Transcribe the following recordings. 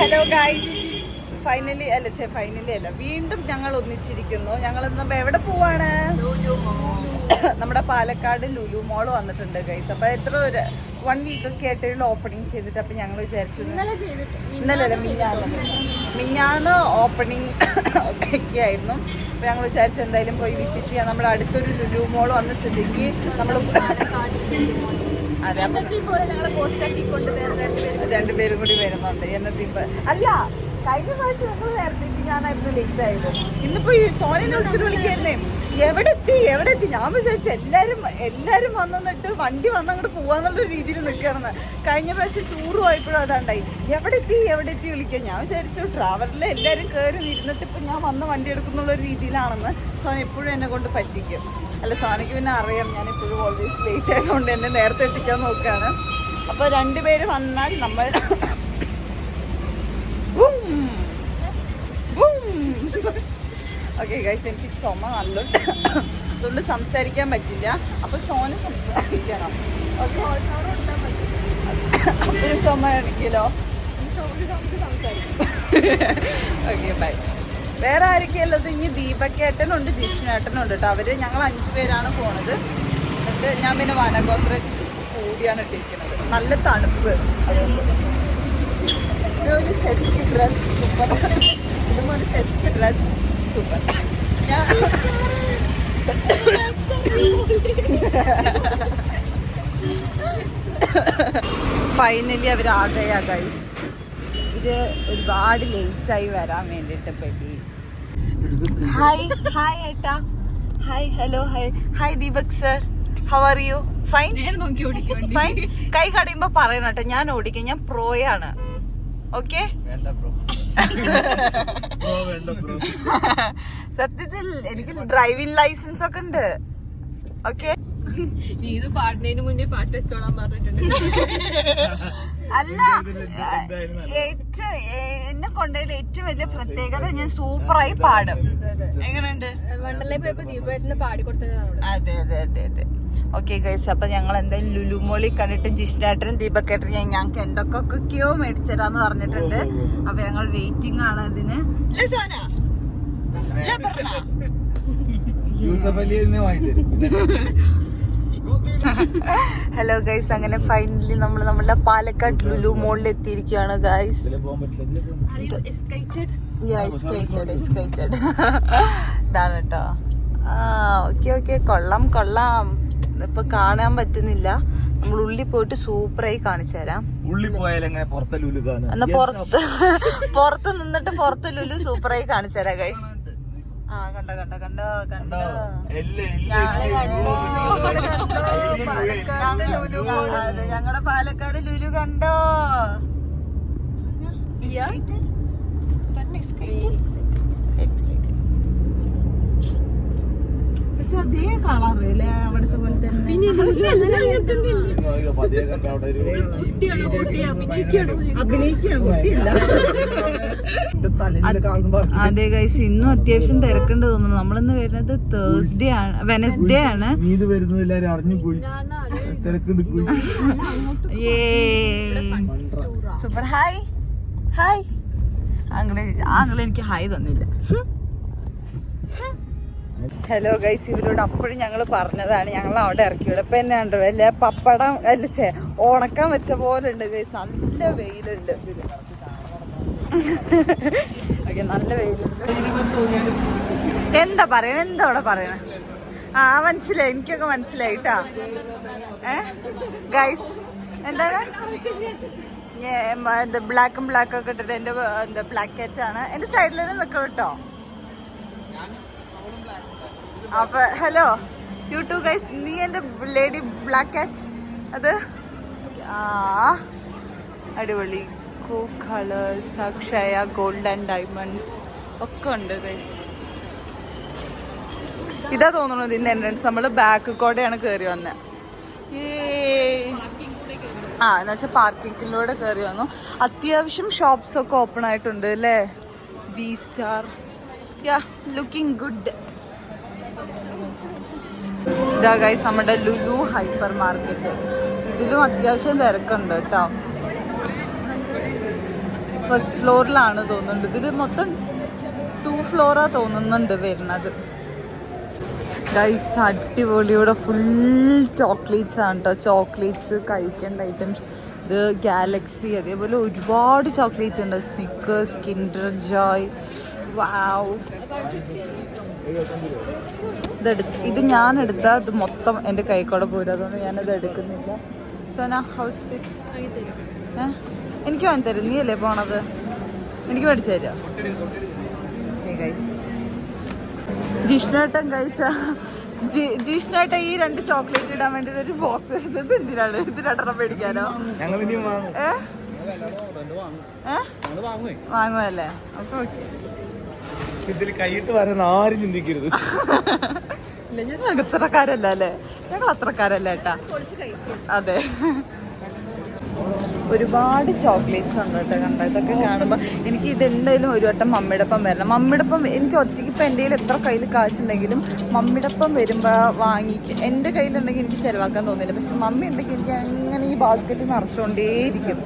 Hello guys finally അല്ല ചേ finally അല്ല. വീണ്ടും ഞങ്ങൾ ഒന്നിച്ചിരിക്കുന്നു. ഞങ്ങൾ ഇന്ന് എവിടെ പോവാണ്? നമ്മുടെ പാലക്കാട് ലുലു മോൾ വന്നിട്ടുണ്ട് ഗൈസ് അപ്പൊ എത്ര ഒരു വൺ വീക്ക് ഒക്കെ ആയിട്ടുള്ള ഓപ്പണിംഗ് ചെയ്തിട്ട് അപ്പൊ ഞങ്ങൾ വിചാരിച്ചു. ഇന്നലെ അല്ല മിഞ്ഞാന്ന് മിഞ്ഞാന്ന്. ഓപ്പണിംഗ് ഒക്കെ ആയിരുന്നു അപ്പൊ ഞങ്ങൾ വിചാരിച്ചു എന്തായാലും പോയി വിസിറ്റ് ചെയ്യാം. നമ്മുടെ അടുത്തൊരു ലുലു മോൾ വന്ന സ്ഥിതിക്ക് നമ്മൾ രണ്ടുപേരും കൂടി വരുന്നുണ്ട്. എന്നത്തെ അല്ല കഴിഞ്ഞ പ്രാവശ്യം നമ്മൾ നേരത്തെ ഞാനായിരുന്നു ലേറ്റ് ആയത്. ഇന്നിപ്പോ ഈ സോനിനെ വിളിച്ചിട്ട് വിളിക്കായിരുന്നേ. എവിടെ എത്തി എവിടെ എത്തി ഞാൻ വിചാരിച്ചു എല്ലാരും എല്ലാരും വന്നിട്ട് വണ്ടി വന്ന് അങ്ങോട്ട് പോവാന്നുള്ള രീതിയിൽ നിൽക്കണമെന്ന് കഴിഞ്ഞ പ്രാവശ്യം ടൂർ പോയപ്പോഴും അതാണ്ടായി. എവിടെ എത്തി എവിടെ എത്തി വിളിക്കാം? ഞാൻ വിചാരിച്ചു ട്രാവലറിൽ എല്ലാരും കയറി ഇരുന്നിട്ട് ഇപ്പൊ ഞാൻ വന്ന് വണ്ടി എടുക്കുന്നുള്ള രീതിയിലാണെന്ന് സോന എപ്പോഴും എന്നെ കൊണ്ട് പറ്റിക്കും. അല്ല സോനയ്ക്ക് പിന്നെ അറിയാം. ഞാൻ ഇപ്പോഴും ഓൾവേസ് ലേറ്റ് ആയതുകൊണ്ട് എന്നെ നേരത്തെ എത്തിക്കാൻ നോക്കുകയാണ് അപ്പൊ രണ്ടുപേര് വന്നാൽ നമ്മൾ ഓക്കെ ഗൈസ് എനിക്ക് ചുമ നല്ലുണ്ട് അതുകൊണ്ട് സംസാരിക്കാൻ പറ്റില്ല. അപ്പൊ സോന സംസാരിക്കണം. ഓക്കെ ചുമ ആണെങ്കിലോ? ഓക്കെ ബൈ വേറെ ആരൊക്കെയുള്ളത് ഇനി ദീപക്കേട്ടനുണ്ട് ജിഷ്ണുവേട്ടനുണ്ട് കേട്ടോ അവർ ഞങ്ങൾ അഞ്ചു പേരാണ് പോണത്. എന്നിട്ട് ഞാൻ പിന്നെ വനഗോത്ര കൂടിയാണ് ഇട്ടിരിക്കുന്നത്. നല്ല തണുപ്പ്. ഇതൊരു സെസ്റ്റ് ഡ്രസ് സൂപ്പർ ഇതും ഒരു സെസ്റ്റ് ഡ്രസ് സൂപ്പർ ഞാൻ ഫൈനലി അവർ ആകെയാകായി ഇത് ഒരുപാട് ലേറ്റ് ആയി വരാൻ വേണ്ടിട്ട് പറ്റി ഹായ് ഹായ് ഏട്ടാ. Hi hello hi hi Deepak sir how are you fine fine കൈ കടയുമ്പോ പറയണം കേട്ടോ. ഞാൻ ഓടിക്കാം. ഞാൻ പ്രോയാണ് ഓക്കെ സത്യത്തിൽ എനിക്ക് ഡ്രൈവിംഗ് ലൈസൻസ് ഒക്കെ ഉണ്ട്. ഓക്കെ നീ ഇത് പാടുന്നതിന് മുന്നേ പാട്ട് വെച്ചോളാൻ പറഞ്ഞിട്ടുണ്ട്. അല്ല ഏറ്റവും എന്നെ കൊണ്ടതിൽ ഏറ്റവും വലിയ പ്രത്യേകത ഞാൻ സൂപ്പറായി പാടും. എങ്ങനെയുണ്ട്? അതെ അതെ അതെ അതെ. ഓക്കെ ഗൈസ് അപ്പൊ ഞങ്ങൾ എന്തായാലും ലുലുമോളി കണ്ടിട്ട് ജിഷ്ണേട്ടനും ദീപക്കേട്ടനും ഞങ്ങൾക്ക് എന്തൊക്കെയൊക്കെയോ മേടിച്ചരാന്ന് പറഞ്ഞിട്ടുണ്ട്. അപ്പൊ ഞങ്ങൾ വെയിറ്റിംഗ് ആണ് അതിന്? യൂസഫ് അലി തന്നെ വാങ്ങി തരും ഹലോ ഗൈസ് അങ്ങനെ ഫൈനലി നമ്മൾ നമ്മളുടെ പാലക്കാട് ലുലു മോളിൽ എത്തിയിരിക്കുകയാണ് ഗൈസ് എസ്കേറ്റഡ് ഇതാണ് കേട്ടോ ആ ഓക്കെ ഓക്കെ കൊള്ളാം കൊള്ളാം. ഇപ്പൊ കാണാൻ പറ്റുന്നില്ല. നമ്മൾ ഉള്ളി പോയിട്ട് സൂപ്പറായി കാണിച്ചു തരാം. ഉള്ളി പോയാൽ എങ്ങനെ പുറത്തെ ലുലു കാണാം എന്നാ പുറത്ത് പുറത്ത് നിന്നിട്ട് പുറത്ത് ലുലു സൂപ്പറായി കാണിച്ചു തരാം ഗൈസ് കണ്ടോ കണ്ടോ കണ്ടോ കണ്ടോ. എല്ലാം ഞങ്ങൾ കണ്ടോ? പാലക്കാട് ലുലു അതെ, ഞങ്ങളുടെ പാലക്കാട് ലുലു കണ്ടോ? പക്ഷെ അതേ കളറല്ലേ അവിടുത്തെ പോലെ തന്നെ. അതെ ഗൈസ് ഇന്നും അത്യാവശ്യം തിരക്കേണ്ട തോന്നുന്നു നമ്മളിന്ന് വരുന്നത് തേഴ്സ്ഡേ ആണ് വെനസ്ഡേ ആണ് ഇത് വരുന്നത് എല്ലാരും അറിഞ്ഞു പോയി സൂപ്പർ ഹായ് ഹായ് ആങ്ങളെ ആങ്ങളെ എനിക്ക് ഹായ് തന്നില്ല. ഹലോ ഗൈസ് ഇവരോട് അപ്പോഴും ഞങ്ങൾ പറഞ്ഞതാണ്. ഞങ്ങൾ അവിടെ ഇറക്കിവിടെ ഇപ്പം എന്നെ ഉണ്ട് വല്ല പപ്പടം അല്ല ചേ ഉണക്കാൻ വെച്ച പോലെ ഉണ്ട് ഗൈസ് നല്ല വെയിലുണ്ട്. നല്ല വെയിലുണ്ട്. എന്താ പറയണ? എന്താ അവിടെ പറയണ? ആ മനസ്സിലായി. എനിക്കൊക്കെ മനസ്സിലായി കേട്ടാ ഏ? ഗൈസ് എന്താ ബ്ലാക്കും ബ്ലാക്കും ഒക്കെ ഇട്ടിട്ട് എന്റെ എന്താ ബ്ലാക്ക് ആണ്. എന്റെ സൈഡിൽ നിൽക്കണം കേട്ടോ. അപ്പൊ ഹലോ യൂട്യൂബ് ഗൈസ് നീ എന്റെ ലേഡി ബ്ലാക്ക് കാറ്റ് അത്? ആ അടിപൊളി. കൂ colours Akshaya gold and diamonds ഒക്കെ ഉണ്ട് ഗൈസ് ഇതാ തോന്നുന്നു ഇതിന്റെ എൻട്രൻസ് നമ്മൾ ബാക്ക് കോടെയാണ് കയറി വന്നത് ആ എന്ന് വെച്ചാൽ പാർക്കിങ്ങിലൂടെ കയറി വന്നു. അത്യാവശ്യം ഷോപ്സ് ഒക്കെ ഓപ്പൺ ആയിട്ടുണ്ട് അല്ലേ? V star yeah looking good ഇതാ ഗൈസ് നമ്മുടെ ലുലു ഹൈപ്പർ മാർക്കറ്റ് ഇതിലും അത്യാവശ്യം തിരക്കുണ്ട് കേട്ടോ. ഫസ്റ്റ് ഫ്ലോറിലാണ് തോന്നുന്നുണ്ട്. ഇത് മൊത്തം ടു ഫ്ലോറാ തോന്നുന്നുണ്ട് വരുന്നത്. ഗൈസ് അടിപൊളി ഇവിടെ ഫുൾ ചോക്ലേറ്റ്സ് ആണ് കേട്ടോ ചോക്ലേറ്റ്സ് കഴിക്കേണ്ട ഐറ്റംസ് ഇത് ഗാലക്സി അതേപോലെ ഒരുപാട് ചോക്ലേറ്റ്സ് ഉണ്ട്. സ്നിക്കേഴ്സ് കിൻഡർ ജോയ് വാവ് ഇതെടുത്ത് ഇത് ഞാൻ എടുത്താൽ ഇത് മൊത്തം എന്റെ കൈക്കൂടെ പോരും. അതുകൊണ്ട് ഞാനത് എടുക്കുന്നില്ല. സോന ഹൗസ് എനിക്ക് വാങ്ങി തരും. നീ അല്ലേ പോണത്? എനിക്ക് മേടിച്ചു തരാം ജിഷ്ണേട്ടം ജിഷ്ണേട്ടൻ ഗൈസ് ജിഷ്ണേട്ടൻ ഈ രണ്ട് ചോക്ലേറ്റ് ഇടാൻ വേണ്ടി ഒരു ബോക്സ് എടുത്തത് എന്തിനാണ്? ഇത് രണ്ടെണ്ണം മേടിക്കാനോ? വാങ്ങുമല്ലേ അപ്പൊ ഓക്കെ ഇതിൽ കൈയിട്ട് വരാൻ ആരും ചിന്തിക്കരുത്. ഇല്ല ഞങ്ങൾ അത്രക്കാരല്ല അല്ലേ? ഞങ്ങൾ അത്രക്കാരല്ല ഏട്ടാ. അതെ. ഒരുപാട് ചോക്ലേറ്റ്സ് ഉണ്ട് കേട്ടോ കണ്ട? ഇതൊക്കെ കാണുമ്പോൾ എനിക്ക് ഇത് എന്തായാലും ഒരു വട്ടം മമ്മിയുടെ ഒപ്പം വരണം. മമ്മിയുടെ ഒപ്പം എനിക്ക് ഒറ്റയ്ക്ക് ഇപ്പം എന്റെ കയ്യിൽ എത്ര കയ്യിൽ കാശുണ്ടെങ്കിലും മമ്മിയുടെ ഒപ്പം വരുമ്പോൾ വാങ്ങി എന്റെ കയ്യിലുണ്ടെങ്കിൽ എനിക്ക് ചിലവാക്കാൻ തോന്നില്ല. പക്ഷെ മമ്മി ഉണ്ടെങ്കിൽ എനിക്ക് അങ്ങനെ ഈ ബാസ്ക്കറ്റ് നിറച്ചുകൊണ്ടേയിരിക്കും.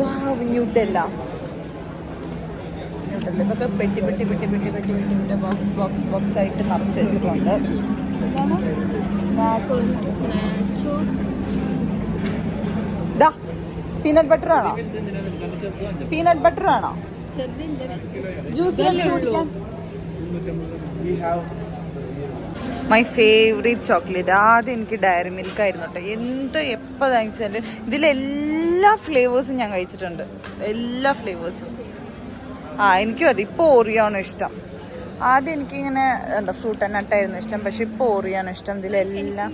വാ ന്യൂട്ടല്ല. ന്യൂട്ടല്ല ഇതൊക്കെ പെട്ടി പെട്ടി പെട്ടി പെട്ടി പെട്ടി പെട്ടി പെട്ടി ബോക്സ് ബോക്സ് ബോക്സ് ആയിട്ട് നിറച്ച് വെച്ചിട്ടുണ്ട്. ഇതാണ് ദാ പീനട്ട് ബട്ടർ ആണോ? പീനട്ട് ബട്ടർ ആണോ? ജ്യൂസ് കുടിക്കാൻ? മൈ ഫേവറേറ്റ് ചോക്ലേറ്റ് ആദ്യം എനിക്ക് ഡയറി മിൽക്ക് ആയിരുന്നു കേട്ടോ എന്തോ എപ്പോൾ വാങ്ങിച്ചാൽ ഇതിലെല്ലാ ഫ്ലേവേഴ്സും ഞാൻ കഴിച്ചിട്ടുണ്ട്. എല്ലാ ഫ്ലേവേഴ്സും ആ എനിക്കും അത്. ഇപ്പോൾ ഓറിയാണ് ഇഷ്ടം? ആദ്യം എനിക്കിങ്ങനെ എന്താ ഫ്രൂട്ട് നട്ടായിരുന്നു ഇഷ്ടം. പക്ഷെ ഇപ്പോൾ ഓറിയാണ് ഇഷ്ടം. ഇതിലെല്ലാം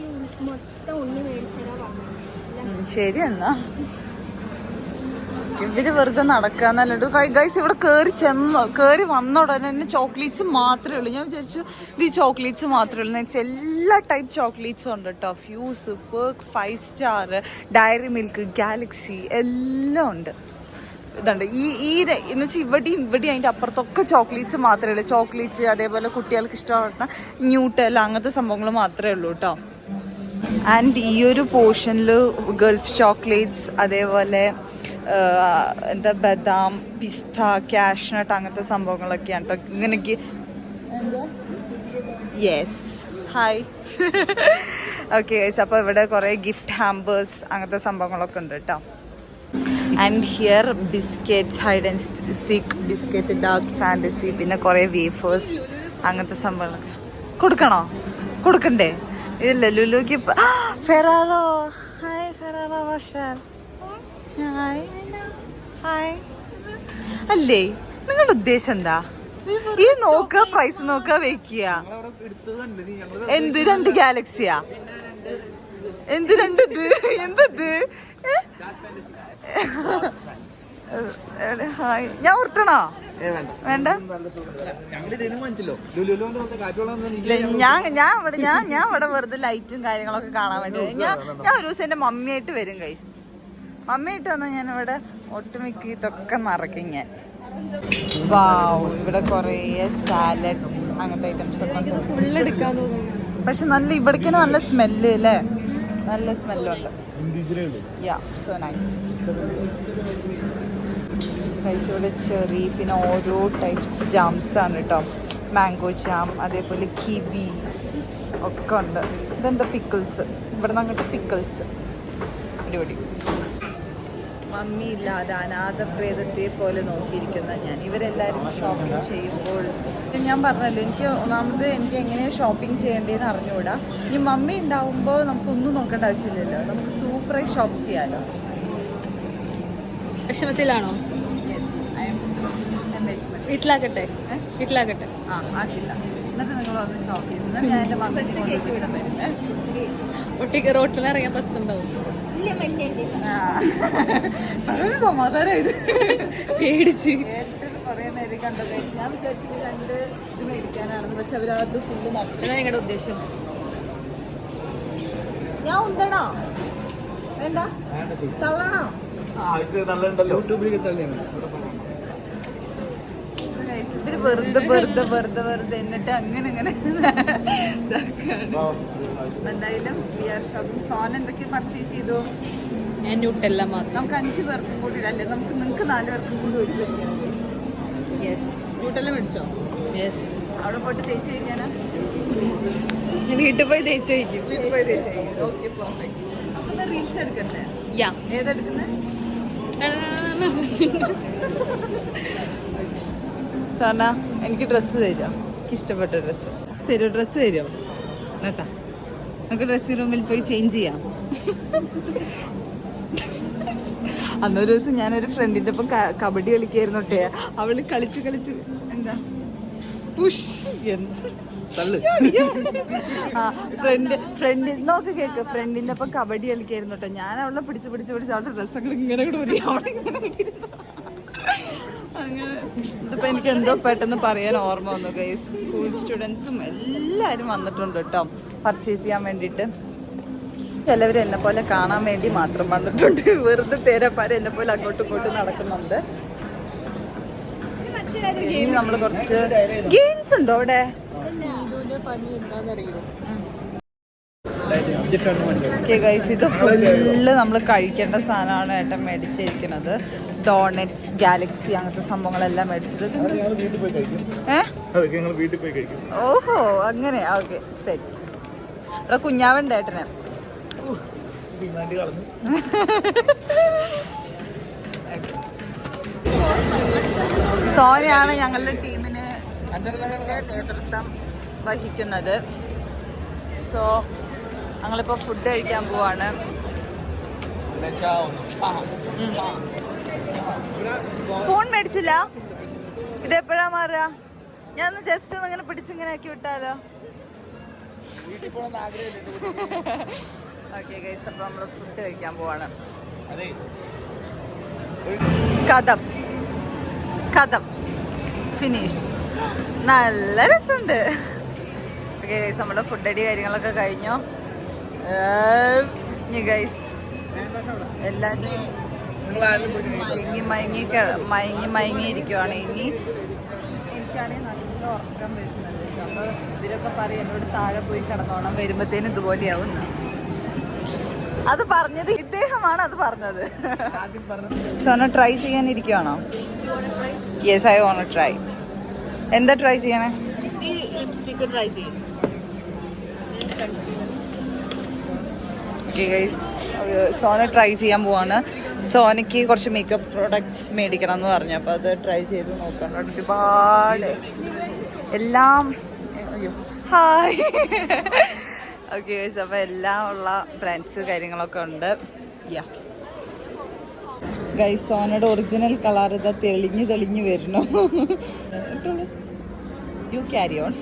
ശരി എന്നാ. ഇവർ വെറുതെ നടക്കാന്നല്ലത് ഗൈസ് ഇവിടെ കേറി ചെന്ന് കേറി വന്ന ഉടനെ തന്നെ ചോക്ലേറ്റ്സ് മാത്രമേ ഉള്ളൂ. ഞാൻ വിചാരിച്ചു ഇത് ചോക്ലേറ്റ്സ് മാത്രമേ ഉള്ളൂ. വെച്ചാൽ എല്ലാ ടൈപ്പ് ചോക്ലേറ്റ്സും ഉണ്ട് കേട്ടോ fuse perk five star dairy milk galaxy എല്ലാം ഉണ്ട്. ഇതുണ്ട്. ഈ ഈ എന്ന് വെച്ചാൽ ഇവിടെയും ഇവിടെയും അതിന്റെ അപ്പുറത്തൊക്കെ ചോക്ലേറ്റ്സ് മാത്രമേ ഉള്ളൂ. ചോക്ലേറ്റ്സ് അതേപോലെ കുട്ടികൾക്ക് ഇഷ്ടപ്പെട്ട ന്യൂട്ടൽ അങ്ങനത്തെ സംഭവങ്ങൾ മാത്രമേ ഉള്ളൂ കേട്ടോ ആൻഡ് ഈ ഒരു പോർഷനിൽ ഗൾഫ് ചോക്ലേറ്റ്സ് അതേപോലെ എന്താ ബദാം പിസ്ത കാഷ്നട്ട് അങ്ങനത്തെ സംഭവങ്ങളൊക്കെയാണ് കേട്ടോ ഇങ്ങനെയൊക്കെ യെസ് ഹായ് ഓക്കെ അപ്പോൾ ഇവിടെ കുറേ ഗിഫ്റ്റ് ഹാമ്പേഴ്സ് അങ്ങനത്തെ സംഭവങ്ങളൊക്കെ ഉണ്ട് കേട്ടോ and here biscuit hide and seek biscuit dark fantasy പിന്നെ കുറേ വീഫേഴ്സ് അങ്ങനത്തെ സംഭവങ്ങളൊക്കെ. കൊടുക്കണോ? കൊടുക്കണ്ടേ? ഇല്ല ലുലുക്ക് Ferrero. Hi Ferrero Roshan hi hi അല്ലേ? നിങ്ങളുടെ ഉദ്ദേശം എന്താ? ഈ നോക്ക പ്രൈസ് നോക്കുക വെക്കുക എന്ത് രണ്ട് ഗാലക്സിയാ എന്ത് രണ്ട് ഇത്? എന്തത്? ഹായ്. ഞാൻ ഉരുട്ടണോ? വേണ്ട. ഞാൻ ഞാൻ ഇവിടെ ഞാൻ ഞാൻ ഇവിടെ വെറുതെ ലൈറ്റും കാര്യങ്ങളൊക്കെ കാണാൻ വേണ്ടി ഞാൻ ഞാൻ ഒരു ദിവസം എന്റെ മമ്മിയായിട്ട് വരും കൈസ് മമ്മിയായിട്ട് വന്നാൽ ഞാൻ ഇവിടെ ഒട്ടുമിക്ക ഇതൊക്കെ നിറക്കും ഞാൻ. വാവ് ഇവിടെ കുറേ സാലഡ്സ് അങ്ങനത്തെ ഐറ്റംസ് ഒക്കെ ഉണ്ട്. ഫുള്ള് എടുക്കാൻ തോന്നുന്നു. പക്ഷെ നല്ല ഇവിടേക്ക് നല്ല സ്മെല്ല് അല്ലേ നല്ല സ്മെല്ലുണ്ട് yeah so nice guys cherry പിന്നെ ഓരോ ടൈപ്സ് ജാംസ് ആണ് കേട്ടോ മാംഗോ ജാം അതേപോലെ കിവി ഒക്കെ ഉണ്ട്. ഇതെന്താ പിക്കിൾസ് ഇവിടെ നിന്ന് അങ്ങോട്ട് പിക്കിൾസ് അടിപൊളി. മമ്മി ഇല്ലാതെ അനാഥപ്രേതത്തെ പോലെ നോക്കിയിരിക്കുന്ന ഞാൻ. ഇവരെല്ലാവരും ഷോപ്പിംഗ് ചെയ്യുമ്പോൾ ഞാൻ പറഞ്ഞല്ലോ എനിക്ക് ഒന്നാമത് എനിക്ക് എങ്ങനെയാണ് ഷോപ്പിംഗ് ചെയ്യേണ്ടതെന്ന് അറിഞ്ഞുകൂടാ ഇനി മമ്മി ഉണ്ടാവുമ്പോൾ നമുക്കൊന്നും നോക്കേണ്ട ആവശ്യമില്ലല്ലോ. നമുക്ക് സൂപ്പറായി ഷോപ്പ് ചെയ്യാമല്ലോ വിഷമത്തിലാണോ? വീട്ടിലാക്കട്ടെ. വീട്ടിലാക്കട്ടെ. ആ ആക്കില്ല. എന്നിട്ട് നിങ്ങൾ വന്ന് ഷോപ്പ് ചെയ്യുന്നത് ഞാൻ എന്റെ കൊണ്ടുപോയി ഒട്ടിക്ക് റോട്ടിൽ ഇറങ്ങിയ ബസ് ഉണ്ടാവും. സമാധാനമായത് പേടിച്ച്. കേട്ടിട്ട് കുറേ നേരം കണ്ടത് ഞാൻ വിചാരിച്ചത് രണ്ട് ഇത് മേടിക്കാനാണെന്ന് പക്ഷെ അവരത് ഫുള്ള് മറച്ചു അതാണ് ഞങ്ങളുടെ ഉദ്ദേശം. ഞാൻ ഉന്തണോ? വേണ്ട. തള്ളണോ? ആവശ്യത്തിന് നല്ലതുണ്ടല്ലോ യൂട്യൂബിലേക്ക് തള്ളിയാണ്. ഇവർ വെറുതെ വെറുതെ വെറുതെ വെറുതെ എന്നിട്ട് അങ്ങനെ അങ്ങനെ. എന്തായാലും വി ആർ ഷോപ്പിംഗ് സോൻ എന്തൊക്കെ പർച്ചേസ് ചെയ്തു? ഞാൻ ന്യൂട്ടെല്ലാം മാത്രം നമുക്ക് അഞ്ച് പേർക്കും കൂടി അല്ലേ? നമുക്ക് നിങ്ങൾക്ക് നാല് പേർക്കും കൂടി ഒരു യെസ് ന്യൂട്ടെല്ലാം മേടിച്ചോ? യെസ് അവിടെ പോയിട്ട് തേച്ച് കഴിഞ്ഞാൽ വീട്ടിൽ പോയി തേച്ച് കഴിക്കും. വീട്ടിൽ പോയി തേച്ച് കഴിക്കും. ഓക്കെ പെർഫെക്റ്റ് നമുക്കൊന്ന് റീൽസ് എടുക്കണ്ടേ? യാ ഏതെടുക്കുന്നത് സാറിന എനിക്ക് ഡ്രസ്സ് തരാം എനിക്ക് ഇഷ്ടപ്പെട്ട ഡ്രസ്സ് തരൂ ഡ്രസ്സ് തരുമോ എന്നാ നമുക്ക് ഡ്രസ്സിംഗ് റൂമിൽ പോയി ചേഞ്ച് ചെയ്യാം. അന്നൊരു ദിവസം ഞാനൊരു ഫ്രണ്ടിന്റെ ഒപ്പം കബഡി കളിക്കായിരുന്നു കേട്ടേ അവൾ കളിച്ച് കളിച്ച് എന്താ? പുഷ് എന്ത്? ഫ്രണ്ട് ഫ്രണ്ട് നോക്ക് കേക്ക് ഫ്രണ്ടിന്റെ ഒപ്പം കബഡി കളിക്കായിരുന്നു കേട്ടോ ഞാൻ അവളെ പിടിച്ച് പിടിച്ച് പിടിച്ച് അവളുടെ ഡ്രസ്സൊക്കെ ഇങ്ങനെ കൂടെ ഇങ്ങനെ അങ്ങനെ. ഇതിപ്പോ എനിക്ക് എന്തോ പെട്ടെന്ന് പറയാൻ ഓർമ്മ വന്നു ഗൈസ് സ്കൂൾ സ്റ്റുഡൻസും എല്ലാരും വന്നിട്ടുണ്ട് കേട്ടോ പർച്ചേസ് ചെയ്യാൻ വേണ്ടിട്ട് ചിലവർ എന്നെ പോലെ കാണാൻ വേണ്ടി മാത്രം വന്നിട്ടുണ്ട്. വെറുതെ തേരപ്പാരെ എന്നെ പോലെ അങ്ങോട്ടും ഇങ്ങോട്ടും നടക്കുന്നുണ്ട്. ഇനി നമ്മൾ കുറച്ച് ഗെയിംസ് ഉണ്ടോ അവിടെ? നീതുവിന്റെ പണി എന്താണെന്നറിയോ ഓക്കെ ഗൈസ് ഇത് ഫുള്ള് നമ്മൾ കഴിക്കേണ്ട സാധനമാണ് ഏട്ടൻ മേടിച്ചിരിക്കുന്നത്. ഡോണറ്റ്സ് ഗാലക്സി അങ്ങനത്തെ സംഭവങ്ങളെല്ലാം മേടിച്ചിട്ട് ഓഹോ അങ്ങനെ. ഓക്കെ സെറ്റ് ഇവിടെ കുഞ്ഞാവുണ്ട് ഏട്ടനെ. സോനയാണ് ഞങ്ങളുടെ ടീമിന് ടീമിന്റെ നേതൃത്വം വഹിക്കുന്നത്. സോ ഞങ്ങളിപ്പോൾ ഫുഡ് കഴിക്കാൻ പോവാണ്. സ്പൂൺ മേടിച്ചില്ല. ഇത് എപ്പോഴാ മാറുക? ഞാൻ ഒന്ന് ജസ്റ്റ് ഒന്ന് ഇങ്ങനെ പിടിച്ചിങ്ങനെ ആക്കി വിട്ടാലോ? ഓക്കെ ഗൈസ് അപ്പോൾ നമ്മൾ ഫുഡ് കഴിക്കാൻ പോവാണ്. കഥം. കഥം. ഫിനിഷ് നല്ല രസമുണ്ട്. ഓക്കെ ഗൈസ് നമ്മുടെ ഫുഡ് അടി കാര്യങ്ങളൊക്കെ കഴിഞ്ഞോ? ഗൈസ് എല്ലാവരും മയങ്ങി മയങ്ങി മയങ്ങി മയങ്ങി ഇരിക്കുവാണ് ഇനി. എനിക്കാണെങ്കിൽ നല്ല ഉറക്കം വരുന്നുണ്ട്. അപ്പോൾ ഇവരൊക്കെ പറയും എന്നോട് താഴെ പോയി കിടന്നോണം വരുമ്പോഴത്തേനും ഇതുപോലെയാവും. അത് പറഞ്ഞത് ഇദ്ദേഹമാണ് അത് പറഞ്ഞത്. സോന ട്രൈ ചെയ്യാനിരിക്കുവാണോ? യെസ് ഐ വോണ്ട് ട്രൈ എന്താ ട്രൈ ചെയ്യണേ? ഈ ലിപ്സ്റ്റിക്ക് ട്രൈ ചെയ്യും. ഓക്കെ ഗൈസ് സോന ട്രൈ ചെയ്യാൻ പോവാണ്. സോനയ്ക്ക് കുറച്ച് മേക്കപ്പ് പ്രോഡക്ട്സ് മേടിക്കണം എന്ന് പറഞ്ഞു. അപ്പോൾ അത് ട്രൈ ചെയ്ത് നോക്കണം. ഒരുപാട്. എല്ലാം അയ്യോ. ഹായ് ഓക്കെ ഗൈസ് അപ്പോൾ എല്ലാം ഉള്ള ബ്രാൻഡ്സ് കാര്യങ്ങളൊക്കെ ഉണ്ട്. യാ ഗൈസ് സോനയുടെ ഒറിജിനൽ കളർ ഇതാ തെളിഞ്ഞ് തെളിഞ്ഞ് വരുന്നു. You carry on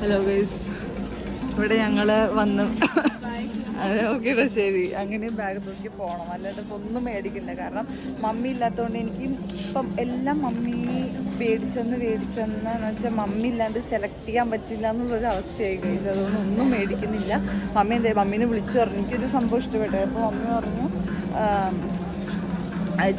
hello guys ഇവിടെ ഞങ്ങൾ വന്നു ഓക്കെ ശരി. അങ്ങനെ ബാഗ് തൂക്കി പോകണം അല്ലാണ്ട് ഇപ്പം ഒന്നും മേടിക്കില്ല കാരണം മമ്മി ഇല്ലാത്തതുകൊണ്ട് എനിക്ക് ഇപ്പം എല്ലാം മമ്മി മേടിച്ചെന്ന് മേടിച്ചെന്ന് വെച്ചാൽ മമ്മി ഇല്ലാണ്ട് സെലക്ട് ചെയ്യാൻ പറ്റില്ല എന്നുള്ളൊരു അവസ്ഥയായി കഴിഞ്ഞു അതുകൊണ്ട് ഒന്നും മേടിക്കുന്നില്ല. മമ്മി എന്താ മമ്മീനെ വിളിച്ചു പറഞ്ഞു. എനിക്കൊരു സംഭവം ഇഷ്ടപ്പെട്ടു. അപ്പോൾ മമ്മി പറഞ്ഞു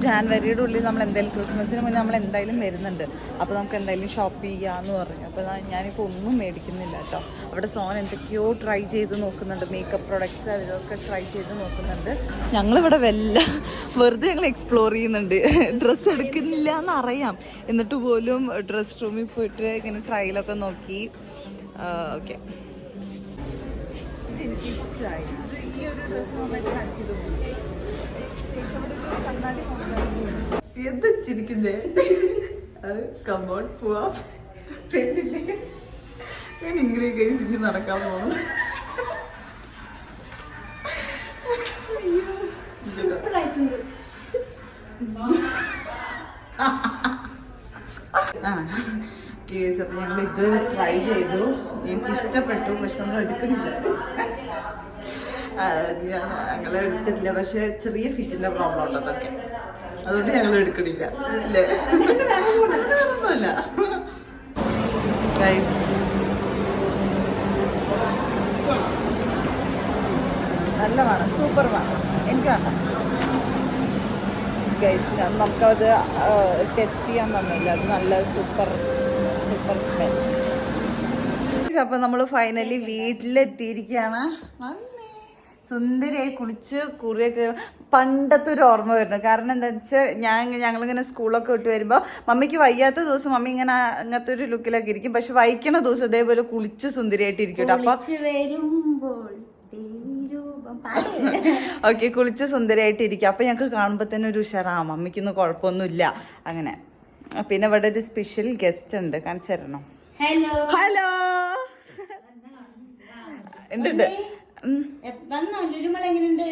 ജാൻവരിയുടെ ഉള്ളിൽ നമ്മൾ എന്തായാലും ക്രിസ്മസിന് മുന്നേ നമ്മൾ എന്തായാലും വരുന്നുണ്ട്. അപ്പോൾ നമുക്ക് എന്തായാലും ഷോപ്പ് ചെയ്യാമെന്ന് പറഞ്ഞു. അപ്പോൾ ഞാനിപ്പോൾ ഒന്നും മേടിക്കുന്നില്ല കേട്ടോ. അവിടെ സോൻ എന്തൊക്കെയോ ട്രൈ ചെയ്ത് നോക്കുന്നുണ്ട്. മേക്കപ്പ് പ്രൊഡക്ട്സ് അതൊക്കെ ട്രൈ ചെയ്ത് നോക്കുന്നുണ്ട്. ഞങ്ങളിവിടെ വല്ല വെറുതെ ഞങ്ങൾ എക്സ്പ്ലോർ ചെയ്യുന്നുണ്ട്. ഡ്രസ്സ് എടുക്കുന്നില്ല എന്ന് അറിയാം. എന്നിട്ട് പോലും ഡ്രസ് റൂമിൽ പോയിട്ട് ഇങ്ങനെ ട്രയലൊക്കെ നോക്കി. ഓക്കെ എനിക്കിഷ്ടമായി ഈ ഒരു ഡ്രസ്സ് നമ്മൾ ചെയ്ത് തോന്നി. എന്ത് അത് കമ്പോൺ പോവാം. ഞാൻ ഇങ്ങനെ കഴിച്ച് നടക്കാൻ പോകുന്നു ആ കേസ് ഞങ്ങൾ ഇത് ട്രൈ ചെയ്തു. എനിക്ക് ഇഷ്ടപ്പെട്ടു പക്ഷെ നമ്മൾ എടുക്കുന്നില്ല. ഞങ്ങൾ എടുത്തിട്ടില്ല. പക്ഷെ ചെറിയ ഫിറ്റിന്റെ പ്രോബ്ലം ഉണ്ട് അതൊക്കെ. അതുകൊണ്ട് ഞങ്ങൾ എടുക്കണില്ല. അല്ലേ ഒന്നുമല്ല നല്ല സൂപ്പർ വേണം എനിക്ക് വേണ്ട. ഗൈസ് നമുക്കത് ടെസ്റ്റ് ചെയ്യാൻ തന്നില്ല. അത് നല്ല സൂപ്പർ സൂപ്പർ സ്മെൽ അപ്പൊ നമ്മൾ ഫൈനലി വീട്ടിലെത്തിയിരിക്കുകയാണ്. സുന്ദരിയായി കുളിച്ച് കുറിയൊക്കെ പണ്ടത്തെ ഒരു ഓർമ്മ വരുന്നു. കാരണം എന്താ വെച്ചാൽ ഞാൻ ഞങ്ങളിങ്ങനെ സ്കൂളൊക്കെ വിട്ട് വരുമ്പോൾ മമ്മിക്ക് വയ്യാത്ത ദിവസം മമ്മി ഇങ്ങനെ അങ്ങനത്തെ ഒരു ലുക്കിലൊക്കെ ഇരിക്കും. പക്ഷെ വൈക്കണ ദിവസം ഇതേപോലെ കുളിച്ച് സുന്ദരിയായിട്ട് ഇരിക്കും അപ്പൊ വരുമ്പോൾ. ഓക്കെ കുളിച്ച് സുന്ദരിയായിട്ട് ഇരിക്കും. അപ്പൊ ഞങ്ങൾക്ക് കാണുമ്പോൾ തന്നെ ഒരു ഉഷാറാ. മമ്മിക്കൊന്നും കുഴപ്പമൊന്നുമില്ല അങ്ങനെ. പിന്നെ ഇവിടെ ഒരു സ്പെഷ്യൽ ഗസ്റ്റ് ഉണ്ട്. കാണിച്ചു തരണം? ഹലോ ഹലോ ഉണ്ട്. വന്നോ ലുലുമള എങ്ങനെയുണ്ട്